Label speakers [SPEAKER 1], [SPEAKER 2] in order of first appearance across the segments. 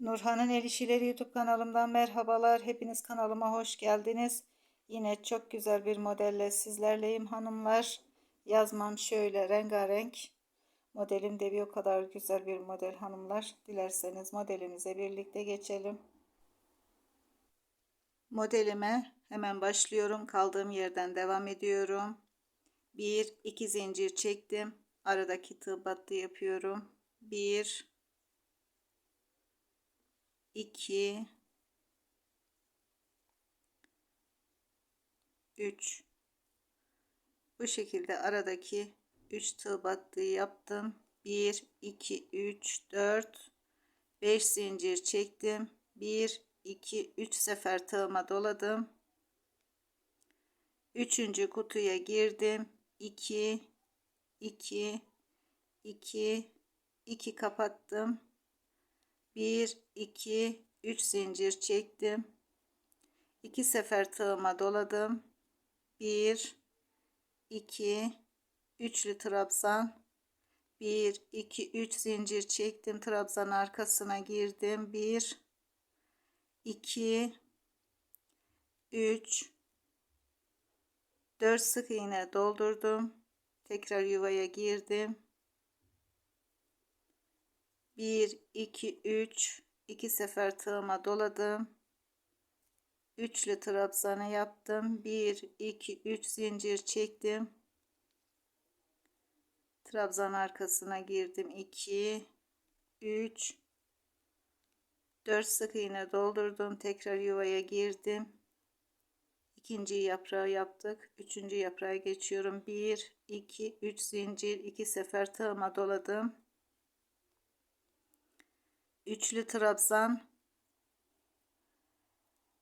[SPEAKER 1] Nurhan'ın El İşileri YouTube kanalımdan merhabalar. Hepiniz kanalıma hoş geldiniz. Yine çok güzel bir modelle sizlerleyim hanımlar. Yazmam şöyle rengarenk. Modelim de bir o kadar güzel bir model hanımlar. Dilerseniz modelimize birlikte geçelim. Modelime hemen başlıyorum. Kaldığım yerden devam ediyorum. 1 2 zincir çektim. Aradaki tığ battı yapıyorum. 1 2 3 bu şekilde aradaki 3 tığ battığı yaptım. 1 2 3 4 5 zincir çektim. 1 2 3 sefer tığıma doladım. Üçüncü kutuya girdim. 2 2 2 2 kapattım 1 2 3 zincir çektim. 2 sefer tığıma doladım. 1 2 üçlü trabzan. 1 2 3 zincir çektim. Trabzan arkasına girdim. 1 2 3 4 sık iğne doldurdum. Tekrar yuvaya girdim 1 2 3 2 sefer tığıma doladım. Üçlü trabzanı yaptım. 1 2 3 zincir çektim. Trabzan arkasına girdim. 2 3 4 sık iğne doldurdum. Tekrar yuvaya girdim. İkinci yaprağı yaptık. Üçüncü yaprağa geçiyorum. 1 2 3 zincir. 2 sefer tığıma doladım üçlü trabzan.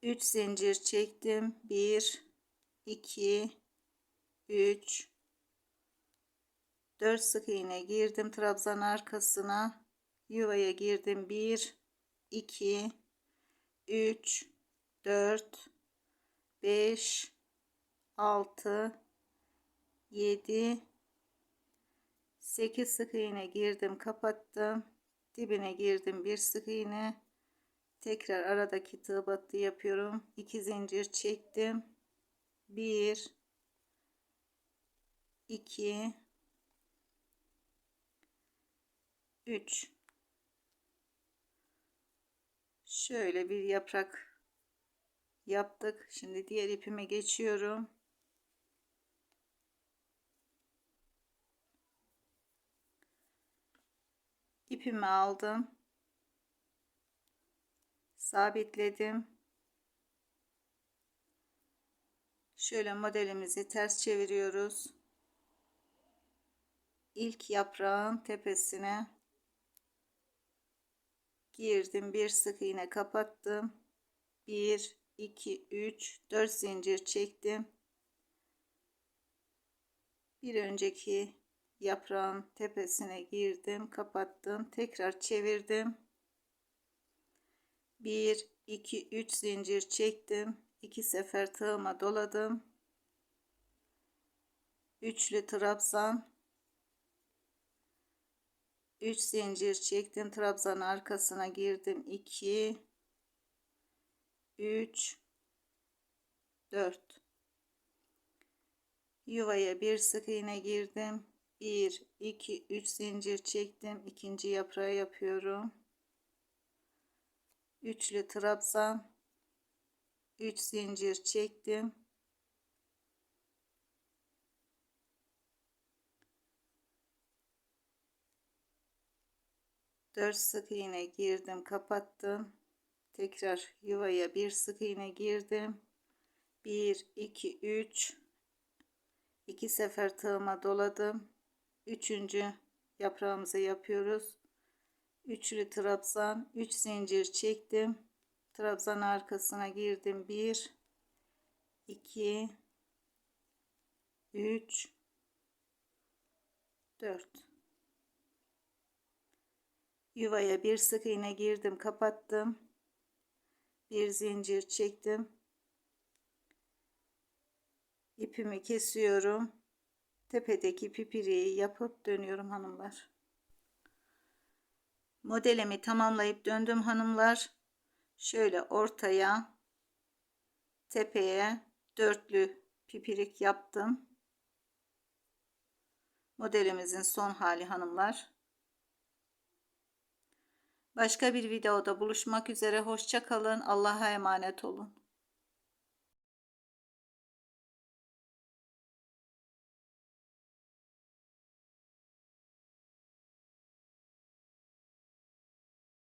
[SPEAKER 1] 3 zincir çektim. 1 2 3 4 sık iğne girdim trabzan arkasına. Yuvaya girdim. 1 2 3 4 5 6 7 8 sık iğne girdim kapattım dibine girdim bir sık iğne. Tekrar aradaki tığ battı yapıyorum. 2 zincir çektim. 1 2 3 şöyle bir yaprak yaptık. Şimdi diğer ipime geçiyorum ipimi aldım. Sabitledim. Şöyle modelimizi ters çeviriyoruz. İlk yaprağın tepesine girdim. Bir sık iğne kapattım. 1 2 3 4 zincir çektim. Bir önceki yaprağın tepesine girdim kapattım tekrar çevirdim. 1 2 3 zincir çektim. 2 sefer tığıma doladım. Üçlü trabzan. 3 zincir çektim trabzan arkasına girdim. 2 3 4 yuvaya bir sık iğne girdim 1 2 3 zincir çektim. İkinci yaprağı yapıyorum. Üçlü trabzan. 3 zincir çektim. 4 sık iğne girdim kapattım. Tekrar yuvaya bir sık iğne girdim. 1 2 3 2 sefer tığıma doladım üçüncü yaprağımızı yapıyoruz. Üçlü trabzan 3 zincir çektim. Trabzan arkasına girdim. 1 2 3 4 yuvaya bir sık iğne girdim kapattım. Bir zincir çektim. İpimi kesiyorum tepedeki pipiriyi yapıp dönüyorum hanımlar Modelimi tamamlayıp döndüm hanımlar. Şöyle ortaya tepeye dörtlü pipirik yaptım. Modelimizin son hali hanımlar. Başka bir videoda buluşmak üzere. Hoşça kalın. Allah'a emanet olun.